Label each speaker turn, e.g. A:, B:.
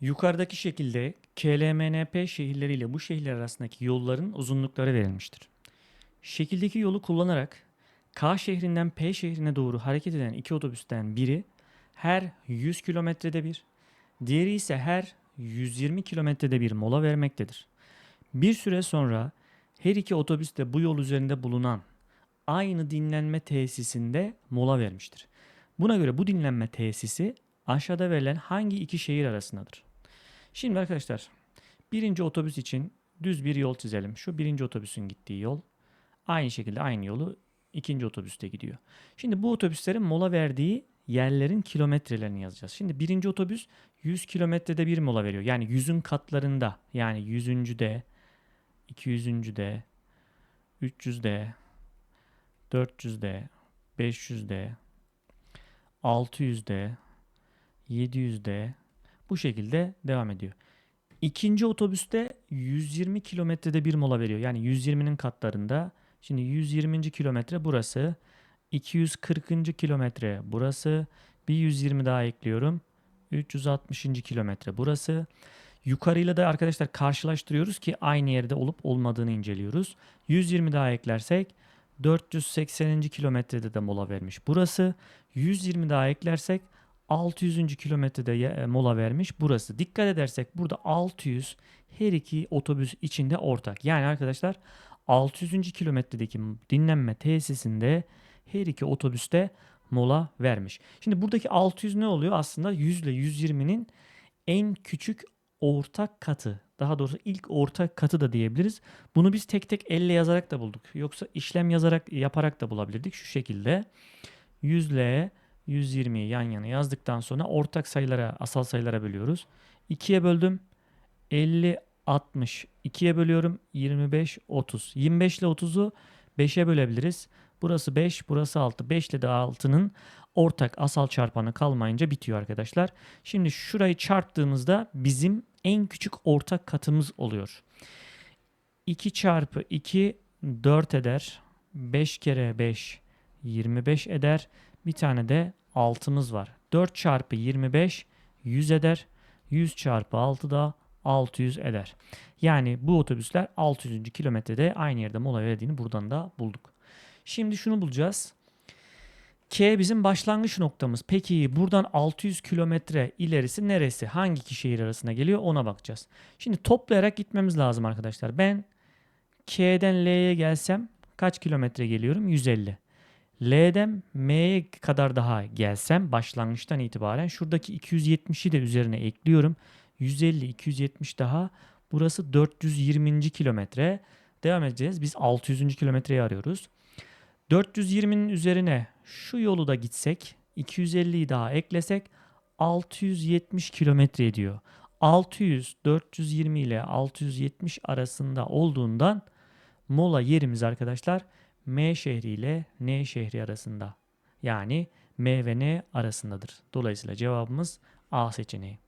A: Yukarıdaki şekilde KLMNP şehirleriyle bu şehirler arasındaki yolların uzunlukları verilmiştir. Şekildeki yolu kullanarak K şehrinden P şehrine doğru hareket eden iki otobüsten biri her 100 kilometrede bir, diğeri ise her 120 kilometrede bir mola vermektedir. Bir süre sonra her iki otobüs de bu yol üzerinde bulunan aynı dinlenme tesisinde mola vermiştir. Buna göre bu dinlenme tesisi aşağıda verilen hangi iki şehir arasındadır? Şimdi arkadaşlar birinci otobüs için düz bir yol çizelim. Şu birinci otobüsün gittiği yol. Aynı şekilde aynı yolu ikinci otobüste gidiyor. Şimdi bu otobüslerin mola verdiği yerlerin kilometrelerini yazacağız. Şimdi birinci otobüs 100 kilometrede bir mola veriyor. Yani 100'ün katlarında yani 100. de 200. de 300 de 400 de 500 de 600 de 700 de bu şekilde devam ediyor. İkinci otobüste 120 kilometrede bir mola veriyor. Yani 120'nin katlarında. Şimdi 120. kilometre burası. 240. kilometre burası. Bir 120 daha ekliyorum. 360. kilometre burası. Yukarıyla da arkadaşlar karşılaştırıyoruz ki aynı yerde olup olmadığını inceliyoruz. 120 daha eklersek 480. kilometrede de mola vermiş burası. 120 daha eklersek 600. kilometrede e, mola vermiş burası. Dikkat edersek burada 600 her iki otobüs içinde ortak. Yani arkadaşlar 600. kilometredeki dinlenme tesisinde her iki otobüste mola vermiş. Şimdi buradaki 600 ne oluyor? Aslında 100 ile 120'nin en küçük ortak katı. Daha doğrusu ilk ortak katı da diyebiliriz. Bunu biz tek tek elle yazarak da bulduk. Yoksa işlem yazarak yaparak da bulabilirdik. Şu şekilde 100 ile 120'yi yan yana yazdıktan sonra ortak sayılara, asal sayılara bölüyoruz. 2'ye böldüm. 50, 60. 2'ye bölüyorum. 25, 30. 25 ile 30'u 5'e bölebiliriz. Burası 5, burası 6. 5 ile de 6'nın ortak asal çarpanı kalmayınca bitiyor arkadaşlar. Şimdi şurayı çarptığımızda bizim en küçük ortak katımız oluyor. 2 çarpı 2 4 eder. 5 kere 5 25 eder. Bir tane de 6'mız var. 4 çarpı 25 100 eder. 100 çarpı 6 da 600 eder. Yani bu otobüsler 600. kilometrede aynı yerde mola verdiğini buradan da bulduk. Şimdi şunu bulacağız. K bizim başlangıç noktamız. Peki buradan 600 kilometre ilerisi neresi? Hangi iki şehir arasına geliyor ona bakacağız. Şimdi toplayarak gitmemiz lazım arkadaşlar. Ben K'den L'ye gelsem kaç kilometre geliyorum? 150. L'den M'ye kadar daha gelsem başlangıçtan itibaren şuradaki 270'i de üzerine ekliyorum. 150, 270 daha. Burası 420. kilometre. Devam edeceğiz. Biz 600. kilometreyi arıyoruz. 420'nin üzerine şu yolu da gitsek 250'yi daha eklesek 670 kilometre ediyor. 600 420 ile 670 arasında olduğundan mola yerimiz arkadaşlar M şehri ile N şehri arasında. Yani M ve N arasındadır. Dolayısıyla cevabımız A seçeneği.